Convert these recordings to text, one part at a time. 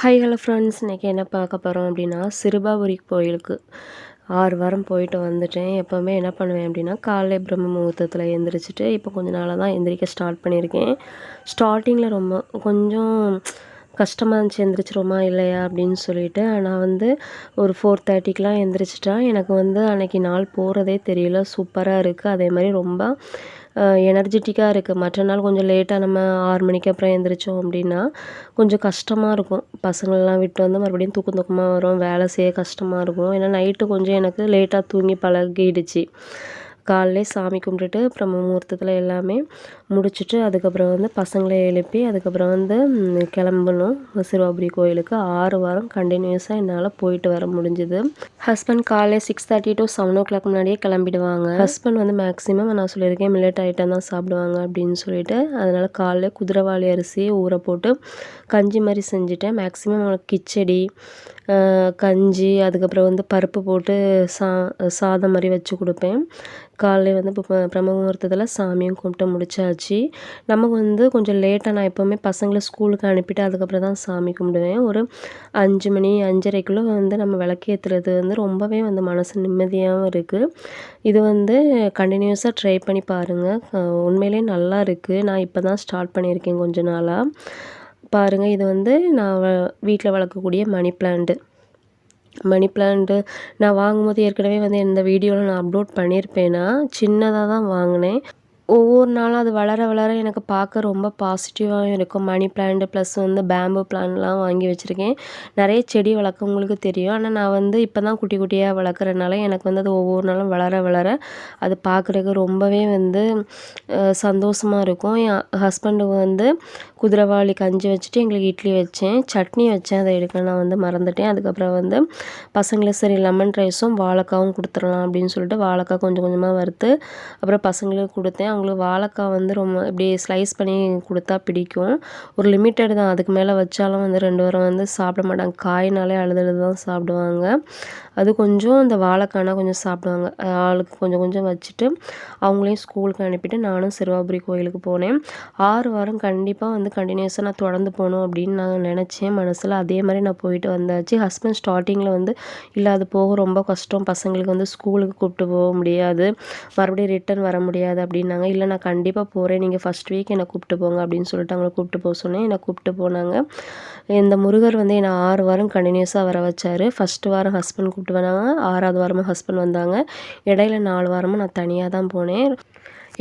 High hello friends இன்றைக்கி என்ன பார்க்க போகிறோம் அப்படின்னா சிறுபாபுரி கோயிலுக்கு ஆறு வாரம் போயிட்டு வந்துட்டேன். எப்போவுமே என்ன பண்ணுவேன் அப்படின்னா காலை பிரம்ம முகூர்த்தத்தில் எழுந்திரிச்சிட்டு இப்போ கொஞ்ச நாளாக தான் எந்திரிக்க ஸ்டார்ட் பண்ணியிருக்கேன். ஸ்டார்டிங்கில் ரொம்ப கொஞ்சம் கஷ்டமாக இருந்துச்சு. எந்திரிச்சிருமா இல்லையா அப்படின்னு சொல்லிட்டு ஆனால் வந்து ஒரு ஃபோர் தேர்ட்டிக்கெலாம் எந்திரிச்சிட்டா எனக்கு வந்து அன்றைக்கி நாள் போகிறதே தெரியல. சூப்பராக இருக்குது அதே மாதிரி ரொம்ப எனர்ஜெட்டிக்காக இருக்குது மற்ற நாள் கொஞ்சம் லேட்டாக நம்ம ஆறு மணிக்கு அப்புறம் எழுந்திரிச்சோம் அப்படின்னா கொஞ்சம் கஷ்டமாக இருக்கும். பசங்களெலாம் விட்டு வந்து மறுபடியும் தூக்கம் தூக்கமாக வரும். வேலை செய்ய கஷ்டமாக இருக்கும். ஏன்னா நைட்டு கொஞ்சம் எனக்கு லேட்டாக தூங்கி பழகிடுச்சு. காலையிலே சாமி கும்பிட்டுட்டு அப்புறம் முகூர்த்தத்தில் எல்லாமே முடிச்சுட்டு அதுக்கப்புறம் வந்து பசங்களை எழுப்பி அதுக்கப்புறம் வந்து கிளம்பணும். சிறுவாபுரி கோயிலுக்கு ஆறு வாரம் கண்டினியூஸாக என்னால் போயிட்டு வர முடிஞ்சுது. ஹஸ்பண்ட் காலையில் six thirty to seven o'clock முன்னாடியே கிளம்பிடுவாங்க. ஹஸ்பண்ட் வந்து மேக்ஸிமம் நான் சொல்லியிருக்கேன் மில்லட் ஐட்டம் தான் சாப்பிடுவாங்க அப்படின்னு சொல்லிட்டு அதனால் காலையில் குதிரைவாளி அரிசியை ஊற போட்டு கஞ்சி மாதிரி செஞ்சுட்டேன். மேக்ஸிமம் கிச்சடி கஞ்சி அதுக்கப்புறம் வந்து பருப்பு போட்டு சா சாதம் மாதிரி வச்சு கொடுப்பேன். காலையில் வந்து இப்போ பிரம்ம முகூர்த்தத்தில் சாமியும் கும்பிட்டு முடிச்சாச்சு. நமக்கு வந்து கொஞ்சம் லேட்டாக நான் எப்போவுமே பசங்களை ஸ்கூலுக்கு அனுப்பிட்டு அதுக்கப்புறம் தான் சாமி கும்பிடுவேன். ஒரு அஞ்சு மணி அஞ்சரைக்குள்ளே வந்து நம்ம விளக்கேற்றுறது வந்து ரொம்பவே வந்து மனசு நிம்மதியாகவும் இருக்குது இது வந்து கண்டினியூஸாக ட்ரை பண்ணி பாருங்கள் உண்மையிலே நல்லா இருக்குது நான் இப்போ தான் ஸ்டார்ட் பண்ணியிருக்கேன் கொஞ்ச நாளாக பாருங்கள் இது வந்து நான் வீட்டில் வளர்க்கக்கூடிய மணி பிளான்ட்டு மணி பிளான்ட்டு நான் வாங்கும்போது ஏற்கனவே வந்து இந்த வீடியோவில் நான் அப்லோட் பண்ணியிருப்பேன்னா சின்னதாக தான் வாங்கினேன். ஒவ்வொரு நாளும் அது வளர வளர எனக்கு பார்க்க ரொம்ப பாசிட்டிவாகவும் இருக்கும். மணி பிளான்ட் ப்ளஸ் வந்து பேம்பு பிளான்ட்லாம் வாங்கி வச்சுருக்கேன். நிறைய செடி வளர்க்க உங்களுக்கு தெரியும். ஆனால் நான் வந்து இப்போ தான் குட்டி குட்டியாக வளர்க்குறனால எனக்கு வந்து அது ஒவ்வொரு நாளும் வளர வளர அது பார்க்குறதுக்கு ரொம்பவே வந்து சந்தோஷமாக இருக்கும். என் ஹஸ்பண்டு வந்து குதிரைவாளி கஞ்சி வச்சுட்டு எங்களுக்கு இட்லி வச்சேன். சட்னி வச்சேன். அதை எடுக்க நான் வந்து மறந்துட்டேன். அதுக்கப்புறம் வந்து பசங்களுக்கு சரி லெமன் ரைஸும் வாழைக்காவும் கொடுத்துடலாம் அப்படின்னு சொல்லிட்டு வாழைக்காய் கொஞ்சம் கொஞ்சமாக வறுத்து அப்புறம் பசங்களுக்கு கொடுத்தேன். அவங்களுக்கு வாழைக்காய் வந்து ரொம்ப இப்படி ஸ்லைஸ் பண்ணி கொடுத்தா பிடிக்கும். ஒரு லிமிட்டட் தான். அதுக்கு மேலே வச்சாலும் வந்து ரெண்டு வாரம் வந்து சாப்பிட மாட்டாங்க. காய்னாலே அழுது தான் சாப்பிடுவாங்க. அது கொஞ்சம் இந்த வாழைக்கானா கொஞ்சம் சாப்பிடுவாங்க. ஆளுக்கு கொஞ்சம் கொஞ்சம் வச்சுட்டு அவங்களையும் ஸ்கூலுக்கு அனுப்பிட்டு நானும் சிறுவாபுரி கோயிலுக்கு போனேன். ஆறு வாரம் கண்டிப்பாக வந்து கண்டினியூஸாக நான் தொடர்ந்து போகணும் அப்படின்னு நான் நினச்சேன் மனசில். அதே மாதிரி நான் போயிட்டு வந்தாச்சு. ஹஸ்பண்ட் ஸ்டார்டிங்கில் வந்து இல்லை அது போக ரொம்ப கஷ்டம். பசங்களுக்கு வந்து ஸ்கூலுக்கு கூப்பிட்டு போக முடியாது. மறுபடியும் ரிட்டர்ன் வர முடியாது அப்படின்னாங்க. இல்லை நான் கண்டிப்பாக போகிறேன் நீங்கள் ஃபஸ்ட் வீக் என்னை கூப்பிட்டு போங்க அப்படின்னு சொல்லிட்டு அவங்கள கூப்பிட்டு போக சொன்னேன். என்னை கூப்பிட்டு போனாங்க. இந்த முருகர் வந்து என்னை ஆறு வாரம் கண்டினியூஸாக வர வச்சார். ஃபஸ்ட்டு வாரம் ஹஸ்பண்ட் கூப்பிட்டு வந்தாங்க. ஆறாவது வாரமும் ஹஸ்பண்ட் வந்தாங்க. இடையில நாலு வாரமும் நான் தனியாக தான் போனேன்.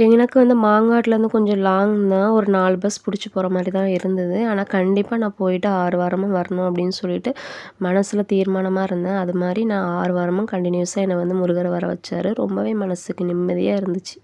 எனக்கு வந்து மாங்காட்டிலேருந்து கொஞ்சம் லாங் தான் ஒரு நாலு பஸ் பிடிச்சி போகிற மாதிரி தான் இருந்தது. ஆனால் கண்டிப்பாக நான் போயிட்டு ஆறு வாரமும் வரணும் அப்படின்னு சொல்லிட்டு மனசில் தீர்மானமாக இருந்தேன். அது மாதிரி நான் ஆறு வாரமும் கண்டினியூஸாக என்னை வந்து முருகரை வர வச்சார். ரொம்பவே மனசுக்கு நிம்மதியாக இருந்துச்சு.